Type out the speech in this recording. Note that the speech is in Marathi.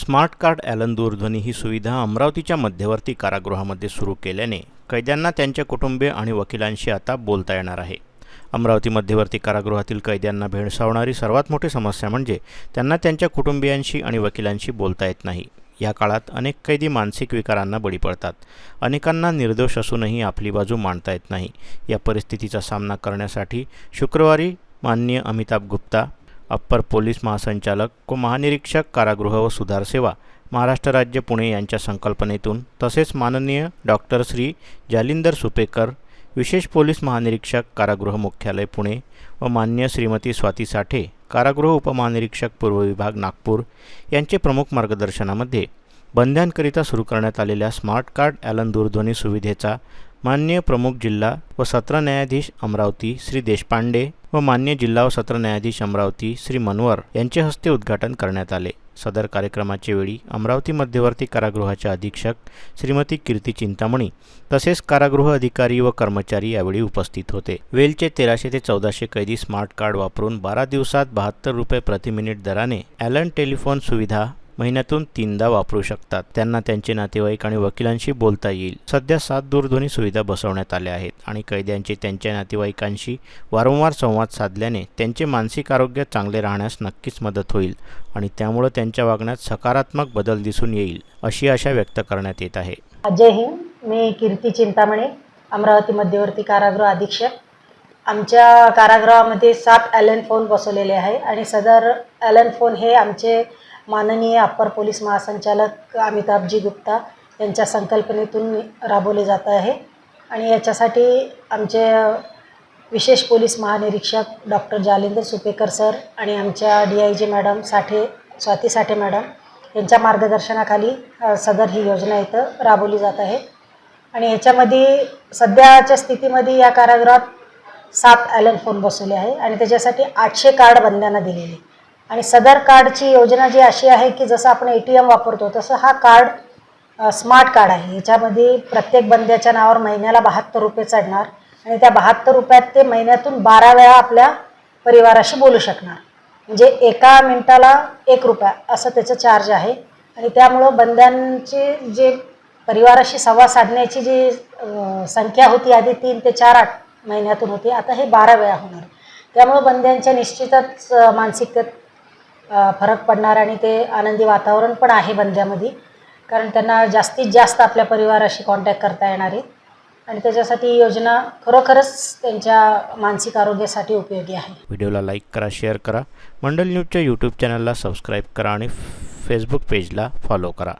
स्मार्ट कार्ड ॲलन दूरध्वनी ही सुविधा अमरावतीच्या मध्यवर्ती कारागृहामध्ये सुरू केल्याने कैद्यांना त्यांच्या कुटुंबीय आणि वकिलांशी आता बोलता येणार आहे. अमरावती मध्यवर्ती कारागृहातील कैद्यांना भेडसावणारी सर्वात मोठी समस्या म्हणजे त्यांना त्यांच्या कुटुंबियांशी आणि वकिलांशी बोलता येत नाही. या काळात अनेक कैदी मानसिक विकारांना बळी पडतात. अनेकांना निर्दोष असूनही आपली बाजू मांडता येत नाही. या परिस्थितीचा सामना करण्यासाठी शुक्रवारी माननीय अमिताभ गुप्ता अप्पर पोलीस महासंचालक व महानिरीक्षक कारागृह व सुधार सेवा महाराष्ट्र राज्य पुणे यांच्या संकल्पनेतून तसेच माननीय डॉक्टर श्री. जालिंदर सुपेकर विशेष पोलीस महानिरीक्षक कारागृह मुख्यालय पुणे व मान्य श्रीमती स्वाती साठे कारागृह उपमहानिरीक्षक पूर्व विभाग नागपूर यांचे प्रमुख मार्गदर्शनामध्ये बंध्यांकरिता सुरू करण्यात आलेल्या स्मार्ट कार्ड ॲलन दूरध्वनी सुविधेचा मान्य प्रमुख जिल्हा व सत्र न्यायाधीश अमरावती श्री देशपांडे व मान्य जिल्हा व सत्र न्यायाधीश अमरावती श्री मनवर यांचे हस्ते उद्घाटन करण्यात आले. सदर कार्यक्रमाच्या वेळी अमरावती मध्यवर्ती कारागृहाच्या अधीक्षक श्रीमती कीर्ती चिंतामणी तसेच कारागृह अधिकारी व कर्मचारी यावेळी उपस्थित होते. वेलचे तेराशे ते चौदाशे कैदी स्मार्ट कार्ड वापरून बारा दिवसात बहात्तर रुपये प्रति मिनिट दराने ॲलन टेलिफोन सुविधा महिन्यातून तीनदा वापरू शकतात. त्यांना त्यांचे नातेवाईक आणि वकिलांशी बोलता येईल. सध्या सात दूरध्वनी सुविधा बसवण्यात आल्या आहेत आणि कैद्यांचे त्यांच्या नातेवाईकांशी वारंवार संवाद साधल्याने त्यांचे मानसिक आरोग्य चांगले राहण्यास नक्कीच मदत होईल आणि त्यामुळं त्यांच्या वागण्यात सकारात्मक बदल दिसून येईल अशी आशा व्यक्त करण्यात येत आहे. जय हिंद. मी कीर्ती चिंतामणे अमरावती मध्यवर्ती कारागृह अधीक्षक. आमच्या कारागृहामध्ये सात ॲलन फोन बसवलेले आहे आणि सदर ॲलन फोन हे आमचे माननीय अप्पर पोलीस महासंचालक अमिताभजी गुप्ता यांच्या संकल्पनेतून राबवले जात आहे. आणि याच्यासाठी आमचे विशेष पोलीस महानिरीक्षक डॉक्टर जालिंदर सुपेकर सर आणि आमच्या D I G madam Sathe Swati Sathe madam यांच्या मार्गदर्शनाखाली सदर ही योजना इथं राबवली जात आहे. आणि याच्यामध्ये सध्याच्या स्थितीमध्ये या कारागृहात सात ॲलन फोन बसवले आहे आणि त्याच्यासाठी आठशे कार्ड बंद्यांना दिलेले. आणि सदर कार्डची योजना जी अशी आहे की जसं आपण ए टी एम वापरतो तसं हा कार्ड स्मार्ट कार्ड आहे. याच्यामध्ये प्रत्येक बंद्याच्या नावावर महिन्याला बहात्तर रुपये चढणार आणि त्या बहात्तर रुपयात ते महिन्यातून बारा वेळा आपल्या परिवाराशी बोलू शकणार. म्हणजे एका मिनटाला एक रुपया असं त्याचं चार्ज आहे. आणि त्यामुळं बंद्यांचे जे परिवाराशी संवाद साधण्याची जी संख्या होती आधी तीन ते चार आठ महिन्यातून होती आता हे बारा वेळा होणार. त्यामुळं बंद्यांच्या निश्चितच मानसिकतेत फरक पडणार आणि ते आनंदी वातावरण पण आहे बंद्यामध्ये कारण त्यांना जास्तीत जास्त आपल्या परिवाराशी कॉन्टॅक्ट करता येणार आहे. आणि त्याच्यासाठी योजना खरोखरच त्यांच्या मानसिक आरोग्यासाठी उपयोगी आहे. व्हिडिओला लाईक करा शेअर करा. मंडल न्यूजच्या यूट्यूब चॅनलला सबस्क्राईब करा आणि फेसबुक पेजला फॉलो करा.